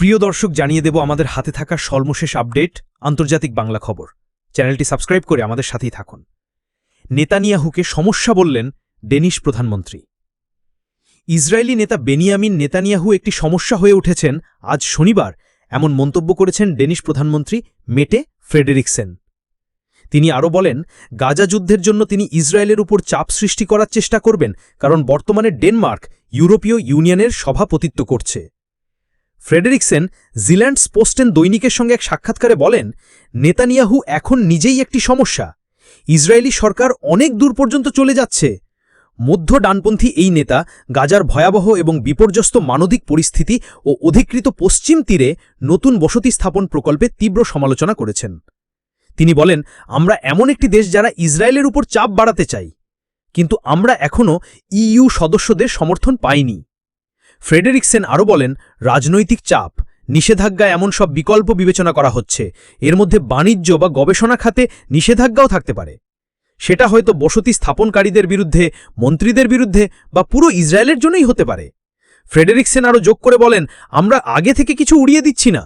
প্রিয় দর্শক, জানিয়ে দেব আমাদের হাতে থাকা সর্বশেষ আপডেট, আন্তর্জাতিক বাংলা খবর। চ্যানেলটি সাবস্ক্রাইব করে আমাদের সাথেই থাকুন। নেতানিয়াহুকে সমস্যা বললেন ডেনিশ প্রধানমন্ত্রী। ইসরায়েলি নেতা বেনিয়ামিন নেতানিয়াহু একটি সমস্যা হয়ে উঠেছেন আজ শনিবার, এমন মন্তব্য করেছেন ডেনিশ প্রধানমন্ত্রী মেটে ফ্রেডেরিকসেন। তিনি আরও বলেন, গাজা যুদ্ধের জন্য তিনি ইসরায়েলের উপর চাপ সৃষ্টি করার চেষ্টা করবেন, কারণ বর্তমানে ডেনমার্ক ইউরোপীয় ইউনিয়নের সভাপতিত্ব করছে। ফ্রেডেরিকসেন জিল্যান্ডস পোস্টেন দৈনিকের সঙ্গে এক সাক্ষাৎকারে বলেন, নেতানিয়াহু এখন নিজেই একটি সমস্যা। ইসরায়েলি সরকার অনেক দূর পর্যন্ত চলে যাচ্ছে। মধ্য ডানপন্থী এই নেতা গাজার ভয়াবহ এবং বিপর্যস্ত মানবিক পরিস্থিতি ও অধিকৃত পশ্চিম তীরে নতুন বসতি স্থাপন প্রকল্পে তীব্র সমালোচনা করেছেন। তিনি বলেন, আমরা এমন একটি দেশ যারা ইসরায়েলের উপর চাপ বাড়াতে চাই, কিন্তু আমরা এখনও ইইউ সদস্যদের সমর্থন পাইনি। ফ্রেডেরিকসেন আরও বলেন, রাজনৈতিক চাপ নিষেধাজ্ঞা এমন সব বিকল্প বিবেচনা করা হচ্ছে। এর মধ্যে বাণিজ্য বা গবেষণা খাতে নিষেধাজ্ঞাও থাকতে পারে। সেটা হয়তো বসতি স্থাপনকারীদের বিরুদ্ধে, মন্ত্রীদের বিরুদ্ধে বা পুরো ইসরায়েলের জন্যই হতে পারে। ফ্রেডেরিকসেন আরও যোগ করে বলেন, আমরা আগে থেকে কিছু উড়িয়ে দিচ্ছি না।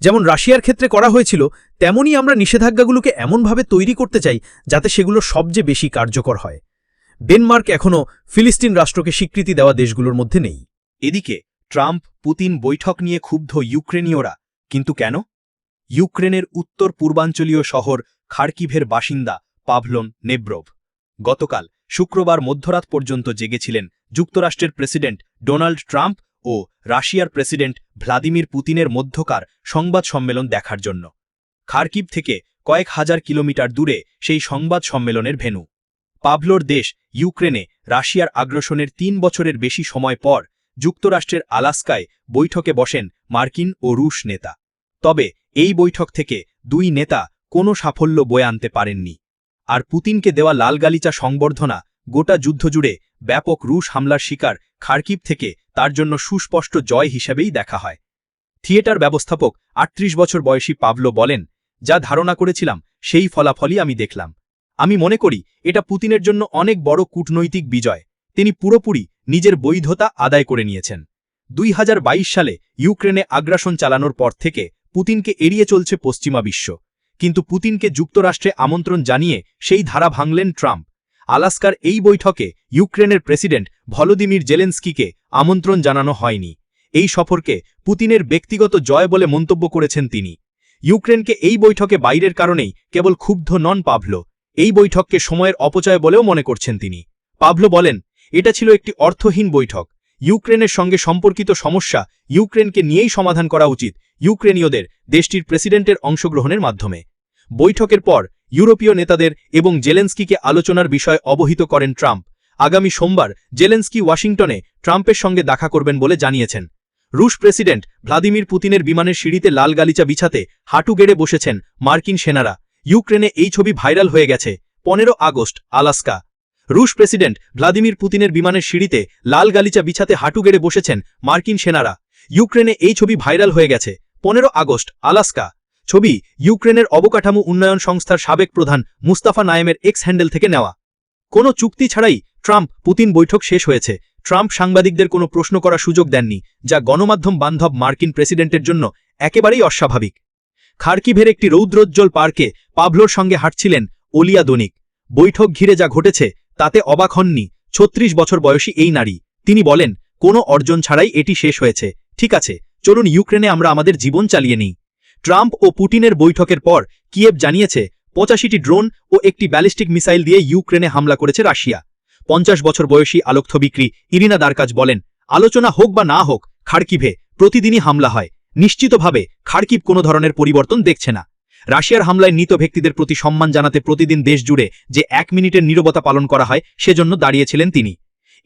যেমন রাশিয়ার ক্ষেত্রে করা হয়েছিল তেমনই আমরা নিষেধাজ্ঞাগুলোকে এমনভাবে তৈরি করতে চাই যাতে সেগুলো সবচেয়ে বেশি কার্যকর হয়। ডেনমার্ক এখনও ফিলিস্তিন রাষ্ট্রকে স্বীকৃতি দেওয়া দেশগুলোর মধ্যে নেই। এদিকে, ট্রাম্প পুতিন বৈঠক নিয়ে ক্ষুব্ধ ইউক্রেনীয়রা, কিন্তু কেন? ইউক্রেনের উত্তর পূর্বাঞ্চলীয় শহর খার্কিভের বাসিন্দা পাভলন নেব্রভ গতকাল শুক্রবার মধ্যরাত পর্যন্ত জেগেছিলেন যুক্তরাষ্ট্রের প্রেসিডেন্ট ডোনাল্ড ট্রাম্প ও রাশিয়ার প্রেসিডেন্ট ভ্লাদিমির পুতিনের মধ্যকার সংবাদ সম্মেলন দেখার জন্য। খার্কিভ থেকে কয়েক হাজার কিলোমিটার দূরে সেই সংবাদ সম্মেলনের ভেনু পাভলোর দেশ ইউক্রেনে রাশিয়ার আগ্রাসনের তিন বছরের বেশি সময় পর যুক্তরাষ্ট্রের আলাস্কায় বৈঠকে বসেন মার্কিন ও রুশ নেতা। তবে এই বৈঠক থেকে দুই নেতা কোনো সাফল্য বয়ে আনতে পারেননি। আর পুতিনকে দেওয়া লালগালিচা সংবর্ধনা গোটা যুদ্ধজুড়ে ব্যাপক রুশ হামলার শিকার খার্কিব থেকে তার জন্য সুস্পষ্ট জয় হিসেবেই দেখা হয়। থিয়েটার ব্যবস্থাপক আটত্রিশ বছর বয়সী পাবলো বলেন, যা ধারণা করেছিলাম, সেই ফলাফলই আমি দেখলাম। আমি মনে করি এটা পুতিনের জন্য অনেক বড় কূটনৈতিক বিজয়। তিনি পুরোপুরি নিজের বৈধতা আদায় করে নিয়েছেন। দুই হাজার বাইশ সালে ইউক্রেনে আগ্রাসন চালানোর পর থেকে পুতিনকে এড়িয়ে চলছে পশ্চিমা বিশ্ব। কিন্তু পুতিনকে যুক্তরাষ্ট্রে আমন্ত্রণ জানিয়ে সেই ধারা ভাঙলেন ট্রাম্প। আলাস্কার এই বৈঠকে ইউক্রেনের প্রেসিডেন্ট ভলোদিমির জেলেন্সকিকে আমন্ত্রণ জানানো হয়নি। এই সফরকে পুতিনের ব্যক্তিগত জয় বলে মন্তব্য করেছেন তিনি। ইউক্রেনকে এই বৈঠকে বাইরের কারণেই কেবল ক্ষুব্ধ নন পাভলো। এই বৈঠককে সময়ের অপচয় বলেও মনে করছেন তিনি। পাভলো বলেন এটা ছিল একটি অর্থহীন বৈঠক। ইউক্রেনের সঙ্গে সম্পর্কিত সমস্যা ইউক্রেনকে নিয়েই সমাধান করা উচিত ইউক্রেনীয়দের দেশটির প্রেসিডেন্টের অংশগ্রহণের মাধ্যমে। বৈঠকের পর ইউরোপীয় নেতাদের এবং জেলেন্সকিকে আলোচনার বিষয় অবহিত করেন ট্রাম্প। আগামী সোমবার জেলেন্সকি ওয়াশিংটনে ট্রাম্পের সঙ্গে দেখা করবেন বলে জানিয়েছেন। রুশ প্রেসিডেন্ট ভ্লাদিমির পুতিনের বিমানের সিঁড়িতে লাল গালিচা বিছাতে হাঁটু গেড়ে বসেছেন মার্কিন সেনারা। ইউক্রেনে এই ছবি ভাইরাল হয়ে গেছে। পনেরো আগস্ট, আলাস্কা। রুশ প্রেসিডেন্ট ভ্লাদিমির পুতিনের বিমানের সিঁড়িতে লাল গালিচা বিছাতে হাঁটু গেড়ে বসেছেন মার্কিন সেনারা। ইউক্রেনে এই ছবি ভাইরাল হয়ে গেছে। পনেরো আগস্ট, আলাস্কা। ছবি ইউক্রেনের অবকাঠামো উন্নয়ন সংস্থার সাবেক প্রধান মুস্তাফা নায়েমের এক্স হ্যান্ডেল থেকে নেওয়া। কোনো চুক্তি ছাড়াই ট্রাম্প পুতিন বৈঠক শেষ হয়েছে। ট্রাম্প সাংবাদিকদের কোনো প্রশ্ন করার সুযোগ দেননি, যা গণমাধ্যম বান্ধব মার্কিন প্রেসিডেন্টের জন্য একেবারেই অস্বাভাবিক। খার্কিভের একটি রৌদ্রোজ্জ্বল পার্কে পাভলোর সঙ্গে হাঁটছিলেন ওলিয়া দনিক বৈঠক ঘিরে যা ঘটেছে তাতে অবাক হননি। ছত্রিশ বছর বয়সী এই নারী। তিনি বলেন, কোনো অর্জন ছাড়াই এটি শেষ হয়েছে। ঠিক আছে, চলুন ইউক্রেনে আমরা আমাদের জীবন চালিয়ে নিই। ট্রাম্প ও পুটিনের বৈঠকের পর কিয়েভ জানিয়েছে, পঁচাশিটি ড্রোন ও একটি ব্যালিস্টিক মিসাইল দিয়ে ইউক্রেনে হামলা করেছে রাশিয়া। পঞ্চাশ বছর বয়সী আলোকথবিক্রি ইরিনা দারকাজ বলেন, আলোচনা হোক বা না হোক, খাড়কিভে প্রতিদিনই হামলা হয়। নিশ্চিতভাবে খাড়কিভ কোনো ধরনের পরিবর্তন দেখছে না। রাশিয়ার হামলায় নিত ব্যক্তিদের প্রতি সম্মান জানাতে প্রতিদিন দেশ জুড়ে যে এক মিনিটের নীরবতা পালন করা হয়, সেজন্য দাঁড়িয়েছিলেন তিনি।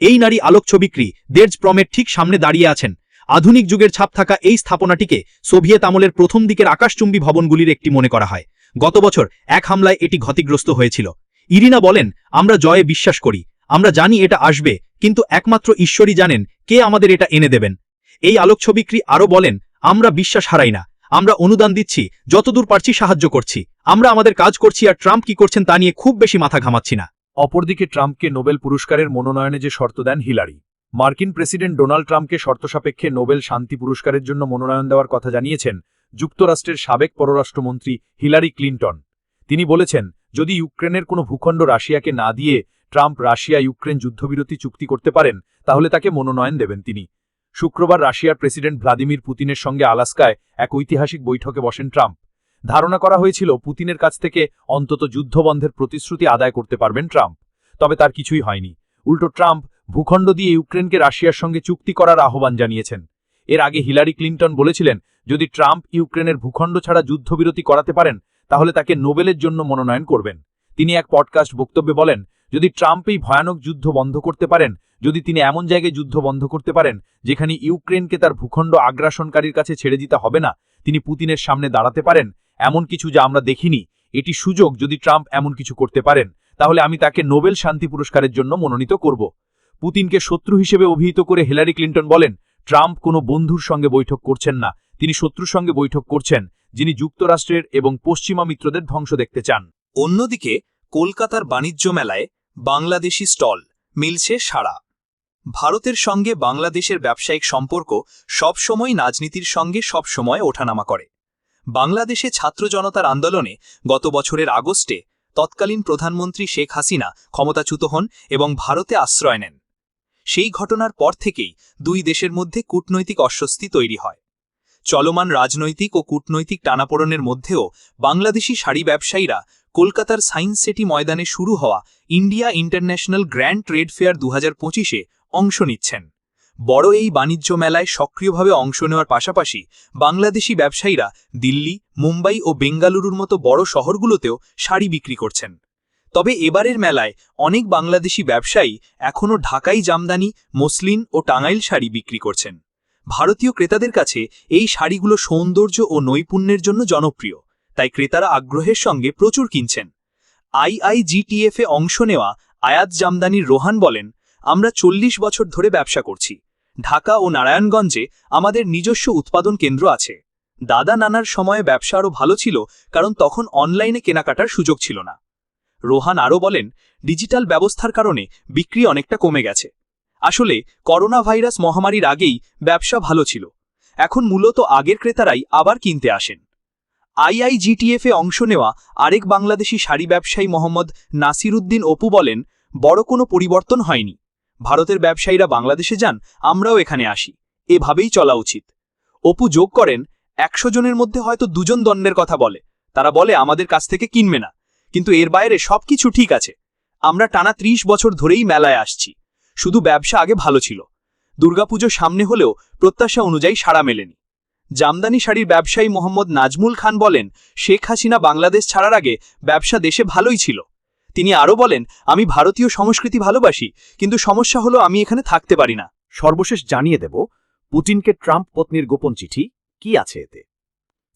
এই নারী আলোকছবিক্রি দের্জ প্রমের ঠিক সামনে দাঁড়িয়ে আছেন। আধুনিক যুগের ছাপ থাকা এই স্থাপনাটিকে সোভিয়েত আমলের প্রথম দিকের আকাশচুম্বী ভবনগুলির একটি মনে করা হয়। গত বছর এক হামলায় এটি ক্ষতিগ্রস্ত হয়েছিল। ইরিনা বলেন, আমরা জয়ে বিশ্বাস করি। আমরা জানি এটা আসবে, কিন্তু একমাত্র ঈশ্বরই জানেন কে আমাদের এটা এনে দেবেন। এই আলোকছবিক্রি আরও বলেন, আমরা বিশ্বাস হারাই না। আমরা অনুদান দিচ্ছি, যতদূর পারছি সাহায্য করছি। আমরা আমাদের কাজ করছি আর ট্রাম্প কি করছেন তা নিয়ে খুব বেশি মাথা ঘামাচ্ছি না। অপরদিকে ট্রাম্পকে নোবেল পুরস্কারের মনোনয়নে যে শর্ত দেন হিলারি। মার্কিন প্রেসিডেন্ট ডোনাল্ড ট্রাম্পকে শর্তসাপেক্ষে নোবেল শান্তি পুরস্কারের জন্য মনোনয়ন দেওয়ার কথা জানিয়েছেন যুক্তরাষ্ট্রের সাবেক পররাষ্ট্রমন্ত্রী হিলারি ক্লিন্টন। তিনি বলেছেন, যদি ইউক্রেনের কোনো ভূখণ্ড রাশিয়াকে না দিয়ে ট্রাম্প রাশিয়া ইউক্রেন যুদ্ধবিরতি চুক্তি করতে পারেন, তাহলে তাকে মনোনয়ন দেবেন তিনি। শুক্রবার রাশিয়ার প্রেসিডেন্ট ভ্লাদিমির পুতিনের সঙ্গে আলাস্কায় এক ঐতিহাসিক বৈঠকে বসেন ট্রাম্প। ধারণা করা হয়েছিল, পুতিনের কাছ থেকে অন্তত যুদ্ধবন্ধের প্রতিশ্রুতি আদায় করতে পারবেন ট্রাম্প। তবে তার কিছুই হয়নি। উল্টো ট্রাম্প ভূখণ্ড দিয়ে ইউক্রেনকে রাশিয়ার সঙ্গে চুক্তি করার আহ্বান জানিয়েছেন। এর আগে হিলারি ক্লিন্টন বলেছিলেন, যদি ট্রাম্প ইউক্রেনের ভূখণ্ড ছাড়া যুদ্ধবিরতি করাতে পারেন, তাহলে তাকে নোবেলের জন্য মনোনয়ন করবেন। তিনি এক পডকাস্ট বক্তব্যে বলেন যদি ট্রাম্প এই ভয়ানক যুদ্ধ বন্ধ করতে পারেন, যদি তিনি এমন জায়গায় যুদ্ধ বন্ধ করতে পারেন, যেখানে ইউক্রেনকে তার ভূখণ্ড আগ্রাসনকারীর কাছে ছেড়ে দিতে হবে না, তিনি পুতিনের সামনে দাঁড়াতে পারেন, এমন কিছু যা আমরা দেখিনি, এটি সুযোগ যদি ট্রাম্প এমন কিছু করতে পারেন, তাহলে আমি তাকে নোবেল শান্তি পুরস্কারের জন্য মনোনীত করব। পুতিনকে শত্রু হিসেবে অভিহিত করে হিলারি ক্লিন্টন বলেন, ট্রাম্প কোনো বন্ধুর সঙ্গে বৈঠক করছেন না, তিনি শত্রুর সঙ্গে বৈঠক করছেন, যিনি যুক্তরাষ্ট্রের এবং পশ্চিমা মিত্রদের ধ্বংস দেখতে চান। অন্যদিকে কলকাতার বাণিজ্য মেলায় বাংলাদেশি স্টল, মিলছে সাড়া। ভারতের সঙ্গে বাংলাদেশের ব্যবসায়িক সম্পর্ক সবসময় রাজনীতির সঙ্গে সবসময় ওঠানামা করে। বাংলাদেশে ছাত্র জনতার আন্দোলনে গত বছরের আগস্টে তৎকালীন প্রধানমন্ত্রী শেখ হাসিনা ক্ষমতাচ্যুত হন এবং ভারতে আশ্রয় নেন। সেই ঘটনার পর থেকেই দুই দেশের মধ্যে কূটনৈতিক অস্বস্তি তৈরি হয়। চলমান রাজনৈতিক ও কূটনৈতিক টানাপোড়নের মধ্যেও বাংলাদেশি শাড়ি ব্যবসায়ীরা কলকাতার সায়েন্স সিটি ময়দানে শুরু হওয়া India international grand trade fair দু হাজার অংশ নিচ্ছেন। বড় এই বাণিজ্য মেলায় সক্রিয়ভাবে অংশ নেওয়ার পাশাপাশি বাংলাদেশি ব্যবসায়ীরা দিল্লি, মুম্বাই ও বেঙ্গালুরুর মতো বড় শহরগুলোতেও শাড়ি বিক্রি করছেন। তবে এবারের মেলায় অনেক বাংলাদেশি ব্যবসায়ী এখনও ঢাকাই জামদানি, মসলিন ও টাঙ্গাইল শাড়ি বিক্রি করছেন। ভারতীয় ক্রেতাদের কাছে এই শাড়িগুলো সৌন্দর্য ও নৈপুণ্যের জন্য জনপ্রিয়, তাই ক্রেতারা আগ্রহের সঙ্গে প্রচুর কিনছেন। আইআইজিটিএফে অংশ নেওয়া আয়াত জামদানির রোহান বলেন, আমরা চল্লিশ বছর ধরে ব্যবসা করছি। ঢাকা ও নারায়ণগঞ্জে আমাদের নিজস্ব উৎপাদন কেন্দ্র আছে। দাদা নানার সময়ে ব্যবসা আরও ভালো ছিল, কারণ তখন অনলাইনে কেনাকাটার সুযোগ ছিল না। রোহান আরও বলেন, ডিজিটাল ব্যবস্থার কারণে বিক্রি অনেকটা কমে গেছে। আসলে করোনা ভাইরাস মহামারীর আগেই ব্যবসা ভালো ছিল। এখন মূলত আগের ক্রেতারাই আবার কিনতে আসেন। আইআইজিটিএফে অংশ নেওয়া আরেক বাংলাদেশি শাড়ি ব্যবসায়ী মোহাম্মদ নাসিরুদ্দিন অপু বলেন, বড় কোনো পরিবর্তন হয়নি। ভারতের ব্যবসায়ীরা বাংলাদেশে যান, আমরাও এখানে আসি। এভাবেই চলা উচিত। অপু যোগ করেন, একশো জনের মধ্যে হয়তো দুজন দণ্ডের কথা বলে। তারা বলে, আমাদের কাছ থেকে কিনবে না। কিন্তু এর বাইরে সবকিছু ঠিক আছে। আমরা টানা ত্রিশ বছর ধরেই মেলায় আসছি। শুধু ব্যবসা আগে ভালো ছিল। দুর্গাপুজো সামনে হলেও প্রত্যাশা অনুযায়ী সাড়া মেলেনি। জামদানি শাড়ির ব্যবসায়ী মোহাম্মদ নাজমুল খান বলেন, শেখ হাসিনা বাংলাদেশ ছাড়ার আগে ব্যবসা দেশে ভালোই ছিল। তিনি আরও বলেন, আমি ভারতীয় সংস্কৃতি ভালোবাসি, কিন্তু সমস্যা হলো আমি এখানে থাকতে পারি না। সর্বশেষ জানিয়ে দেব, পুতিনকে ট্রাম্প পত্নীর গোপন চিঠি, কি আছে এতে?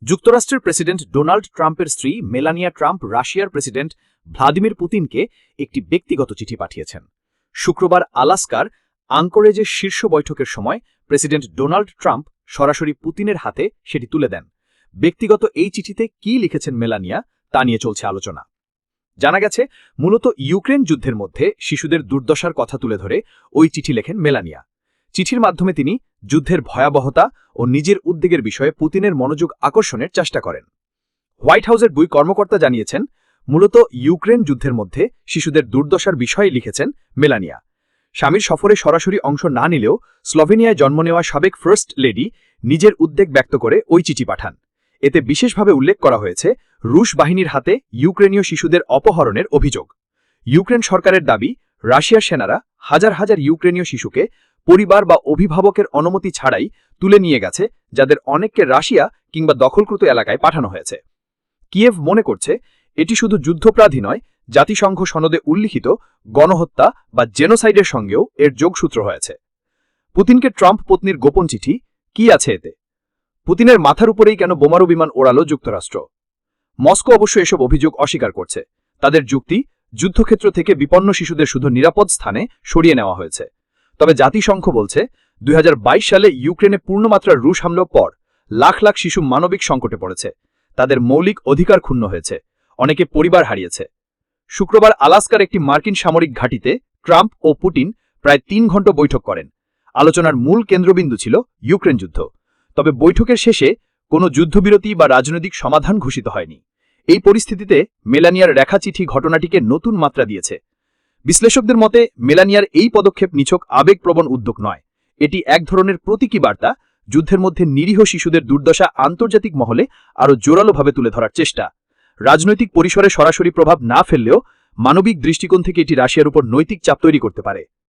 যুক্তরাষ্ট্রের প্রেসিডেন্ট ডোনাল্ড ট্রাম্পের স্ত্রী মেলানিয়া ট্রাম্প রাশিয়ার প্রেসিডেন্ট ভ্লাদিমির পুতিনকে একটি ব্যক্তিগত চিঠি পাঠিয়েছেন। শুক্রবার আলাস্কার আঙ্করেজের শীর্ষ বৈঠকের সময় প্রেসিডেন্ট ডোনাল্ড ট্রাম্প সরাসরি পুতিনের হাতে সেটি তুলে দেন। ব্যক্তিগত এই চিঠিতে কি লিখেছেন মেলানিয়া তা নিয়ে চলছে আলোচনা। জানা গেছে, মূলত ইউক্রেন যুদ্ধের মধ্যে শিশুদের দুর্দশার কথা তুলে ধরে ওই চিঠি লেখেন মেলানিয়া। চিঠির মাধ্যমে তিনি যুদ্ধের ভয়াবহতা ও নিজের উদ্বেগের বিষয়ে পুতিনের মনোযোগ আকর্ষণের চেষ্টা করেন। হোয়াইট হাউসের দুই কর্মকর্তা জানিয়েছেন মূলত ইউক্রেন যুদ্ধের মধ্যে শিশুদের দুর্দশার বিষয়ে লিখেছেন মেলানিয়া। স্বামীর সফরে সরাসরি অংশ না নিলেও স্লোভেনিয়ায় জন্ম নেওয়া সাবেক ফার্স্ট লেডি নিজের উদ্বেগ ব্যক্ত করে ওই চিঠি পাঠান। এতে বিশেষভাবে উল্লেখ করা হয়েছে রুশ বাহিনীর হাতে ইউক্রেনীয় শিশুদের অপহরণের অভিযোগ। ইউক্রেন সরকারের দাবি, রাশিয়ার সেনারা হাজার হাজার ইউক্রেনীয় শিশুকে পরিবার বা অভিভাবকের অনুমতি ছাড়াই তুলে নিয়ে গেছে, যাদের অনেককে রাশিয়া কিংবা দখলকৃত এলাকায় পাঠানো হয়েছে। কিয়েভ মনে করছে এটি শুধু যুদ্ধপ্রাধী নয়, জাতিসংঘ সনদে উল্লিখিত গণহত্যা বা জেনোসাইডের সঙ্গেও এর যোগসূত্র হয়েছে। পুতিনকে ট্রাম্প পত্নীর গোপন চিঠি, কি আছে এতে? পুতিনের মাথার উপরেই কেন বোমারু বিমান ওড়ালো যুক্তরাষ্ট্র? মস্কো অবশ্য এসব অভিযোগ অস্বীকার করছে। তাদের যুক্তি, যুদ্ধক্ষেত্র থেকে বিপন্ন শিশুদের শুধু নিরাপদ স্থানে সরিয়ে নেওয়া হয়েছে। তবে জাতিসংঘ বলছে, দুই হাজার বাইশ সালে ইউক্রেনে পূর্ণমাত্রার রুশ হামলার পর লাখ লাখ শিশু মানবিক সংকটে পড়েছে। তাদের মৌলিক অধিকার ক্ষুণ্ণ হয়েছে। অনেকে পরিবার হারিয়েছে। শুক্রবার আলাস্কার একটি মার্কিন সামরিক ঘাঁটিতে ট্রাম্প ও পুটিন প্রায় তিন ঘণ্টা বৈঠক করেন। আলোচনার মূল কেন্দ্রবিন্দু ছিল ইউক্রেন যুদ্ধ। তবে বৈঠকের শেষে কোনো যুদ্ধবিরতি বা রাজনৈতিক সমাধান ঘোষিত হয়নি। এই পরিস্থিতিতে মেলানিয়ার রেখা চিঠি ঘটনাটিকে নতুন মাত্রা দিয়েছে। বিশ্লেষকদের মতে, মেলানিয়ার এই পদক্ষেপ নিছক আবেগপ্রবণ উদ্যোগ নয়। এটি এক ধরনের প্রতীকী বার্তা, যুদ্ধের মধ্যে নিরীহ শিশুদের দুর্দশা আন্তর্জাতিক মহলে আরও জোরালোভাবে তুলে ধরার চেষ্টা। রাজনৈতিক পরিসরে সরাসরি প্রভাব না ফেললেও মানবিক দৃষ্টিকোণ থেকে এটি রাশিয়ার উপর নৈতিক চাপ তৈরি করতে পারে।